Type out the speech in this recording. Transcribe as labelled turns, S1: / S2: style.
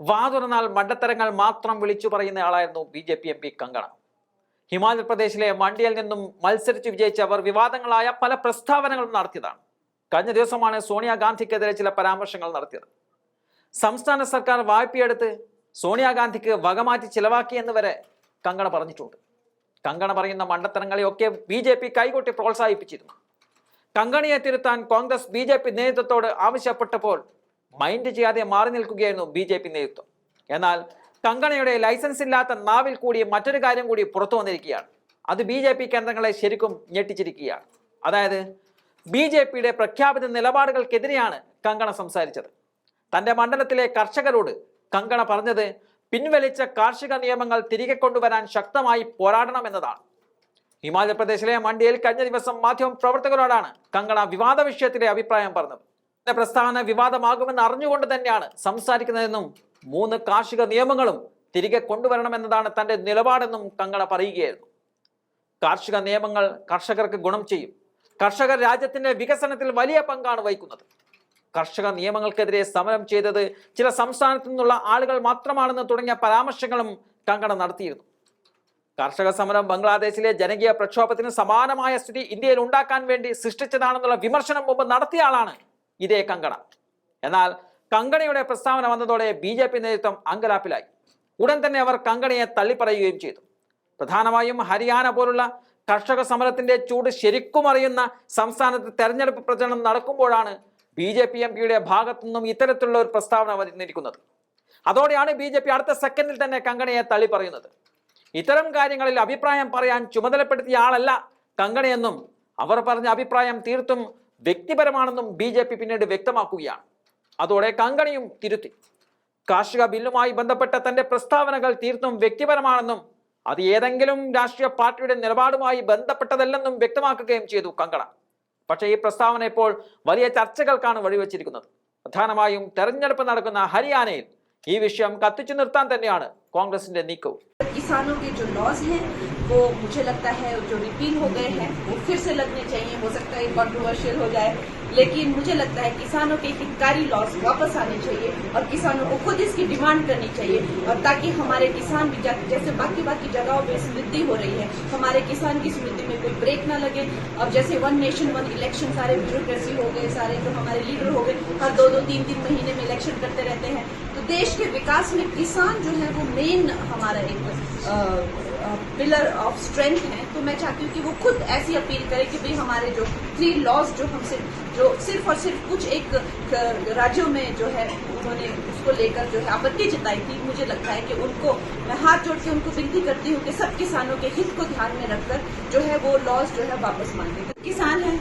S1: വാതുറന്നാൽ മണ്ടത്തരങ്ങൾ മാത്രം വിളിച്ചു പറയുന്ന ആളായിരുന്നു B J P M P Kangana. Himachal പ്രദേശിലെ മണ്ഡിയിൽ നിന്നും മത്സരിച്ച് വിജയിച്ചവർ വിവാദങ്ങളായ പല പ്രസ്താവനകളും നടത്തിയതാണ്. കഴിഞ്ഞ ദിവസമാണ് സോണിയാഗാന്ധിക്കെതിരെ ചില പരാമർശങ്ങൾ നടത്തിയത്. സംസ്ഥാന സർക്കാർ വായ്പയെടുത്ത് സോണിയാഗാന്ധിക്ക് വകമാറ്റി ചിലവാക്കി എന്ന് വരെ കങ്കണ പറഞ്ഞിട്ടുണ്ട്. കങ്കണ പറയുന്ന മണ്ടത്തരങ്ങളെയൊക്കെ ബി ജെ പി കൈകൊട്ടി പ്രോത്സാഹിപ്പിച്ചിരുന്നു. കങ്കണിയെ തിരുത്താൻ കോൺഗ്രസ് ബി ജെ പി നേതൃത്വത്തോട് ആവശ്യപ്പെട്ടപ്പോൾ മൈൻഡ് ചെയ്യാതെ മാറി നിൽക്കുകയായിരുന്നു ബി ജെ പി നേതൃത്വം. എന്നാൽ കങ്കണയുടെ ലൈസൻസ് ഇല്ലാത്ത നാവിൽ കൂടി മറ്റൊരു കാര്യം കൂടി പുറത്തു വന്നിരിക്കുകയാണ്. അത് ബി ജെ പി കേന്ദ്രങ്ങളെ ശരിക്കും ഞെട്ടിച്ചിരിക്കുകയാണ്. അതായത് ബി ജെ പിയുടെ പ്രഖ്യാപിത നിലപാടുകൾക്കെതിരെയാണ് കങ്കണ സംസാരിച്ചത്. തന്റെ മണ്ഡലത്തിലെ കർഷകരോട് കങ്കണ പറഞ്ഞത് പിൻവലിച്ച കാർഷിക നിയമങ്ങൾ തിരികെ കൊണ്ടുവരാൻ ശക്തമായി പോരാടണം എന്നതാണ്. ഹിമാചൽ പ്രദേശിലെ മണ്ഡിയിൽ കഴിഞ്ഞ ദിവസം മാധ്യമ പ്രവർത്തകരോടാണ് കങ്കണ വിവാദ വിഷയത്തിലെ അഭിപ്രായം പറഞ്ഞത്. പ്രസ്താവന വിവാദമാകുമെന്ന് അറിഞ്ഞുകൊണ്ട് തന്നെയാണ് സംസാരിക്കുന്നതെന്നും മൂന്ന് കാർഷിക നിയമങ്ങളും തിരികെ കൊണ്ടുവരണമെന്നതാണ് തന്റെ നിലപാടെന്നും കങ്കണ പറയുകയായിരുന്നു. കാർഷിക നിയമങ്ങൾ കർഷകർക്ക് ഗുണം ചെയ്യും. കർഷകർ രാജ്യത്തിന്റെ വികസനത്തിൽ വലിയ പങ്കാണ് വഹിക്കുന്നത്. കർഷക നിയമങ്ങൾക്കെതിരെ സമരം ചെയ്തത് ചില സംസ്ഥാനത്തു നിന്നുള്ള ആളുകൾ മാത്രമാണെന്ന് തുടങ്ങിയ പരാമർശങ്ങളും കങ്കണ നടത്തിയിരുന്നു. കർഷക സമരം ബംഗ്ലാദേശിലെ ജനകീയ പ്രക്ഷോഭത്തിന് സമാനമായ സ്ഥിതി ഇന്ത്യയിൽ ഉണ്ടാക്കാൻ വേണ്ടി സൃഷ്ടിച്ചതാണെന്നുള്ള വിമർശനം മുമ്പ് നടത്തിയ ആളാണ് ഇതേ കങ്കണ. എന്നാൽ കങ്കണയുടെ പ്രസ്താവന വന്നതോടെ ബി ജെ പി നേതൃത്വം അങ്കലാപ്പിലായി. ഉടൻ തന്നെ അവർ കങ്കണയെ തള്ളിപ്പറയുകയും ചെയ്തു. പ്രധാനമായും ഹരിയാന പോലുള്ള കർഷക സമരത്തിന്റെ ചൂട് ശരിക്കും അറിയുന്ന സംസ്ഥാനത്ത് തെരഞ്ഞെടുപ്പ് പ്രചരണം നടക്കുമ്പോഴാണ് ബി ജെ പി എം പിയുടെ ഭാഗത്തുനിന്നും ഇത്തരത്തിലുള്ള ഒരു പ്രസ്താവന വന്നിരിക്കുന്നത്. അതോടെയാണ് ബി ജെ പി അടുത്ത സെക്കൻഡിൽ തന്നെ കങ്കണയെ തള്ളി പറയുന്നത് ഇത്തരം കാര്യങ്ങളിൽ അഭിപ്രായം പറയാൻ ചുമതലപ്പെടുത്തിയ ആളല്ല കങ്കണയെന്നും അവർ പറഞ്ഞ അഭിപ്രായം തീർത്തും വ്യക്തിപരമാണെന്നും ബി ജെ പി പിന്നീട് വ്യക്തമാക്കുകയാണ്. അതോടെ കങ്കണിയും തിരുത്തി. കാർഷിക ബില്ലുമായി ബന്ധപ്പെട്ട തന്റെ പ്രസ്താവനകൾ തീർത്തും വ്യക്തിപരമാണെന്നും അത് ഏതെങ്കിലും രാഷ്ട്രീയ പാർട്ടിയുടെ നിലപാടുമായി ബന്ധപ്പെട്ടതല്ലെന്നും വ്യക്തമാക്കുകയും ചെയ്തു കങ്കണ. പക്ഷേ ഈ പ്രസ്താവന ഇപ്പോൾ വലിയ ചർച്ചകൾക്കാണ് വഴിവെച്ചിരിക്കുന്നത്. പ്രധാനമായും തെരഞ്ഞെടുപ്പ് നടക്കുന്ന ഹരിയാനയിൽ ഈ വിഷയം കത്തിച്ചു നിർത്താൻ തന്നെയാണ് കോൺഗ്രസിന്റെ നീക്കവും.
S2: वो मुझे लगता है जो रिपील हो गए हैं, वो फिर से लगने चाहिए, हो सकता है कंट्रोवर्शियल हो जाए। लेकिन मुझे लगता है किसानों के हितकारी लॉस वापस आने चाहिए और किसानों को खुद इसकी डिमांड करनी चाहिए और ताकि हमारे किसान भी जैसे बाकी बाकी जगहों पे समृद्धि हो रही है, हमारे किसान की समृद्धि में कोई ब्रेक ना लगे। और जैसे वन नेशन वन इलेक्शन सारे ब्यूरोक्रेसी हो गए, सारे जो हमारे लीडर हो गए, हर दो दो, तीन तीन महीने में इलेक्शन करते रहते हैं। तो देश के विकास में किसान जो है वो मेन हमारा एक पिलर ऑफ़ स्ट्रेंथ हैं तो मैं चाहती हूँ कि वो खुद ऐसी अपील करे कि भाई हमारे जो थ्री लॉज जो हमसे जो सिर्फ़ और सिर्फ़ कुछ एक राज्यों में जो है, उन्होंने उसको लेकर जो है आपत्ति जताई थी। मुझे लगता है कि उनको, मैं हाथ जोड़ के उनको विनती करती हूँ कि सब किसानों के हित को ध्यान में रखकर जो है वो लॉज जो है वापस मांगे। किसान है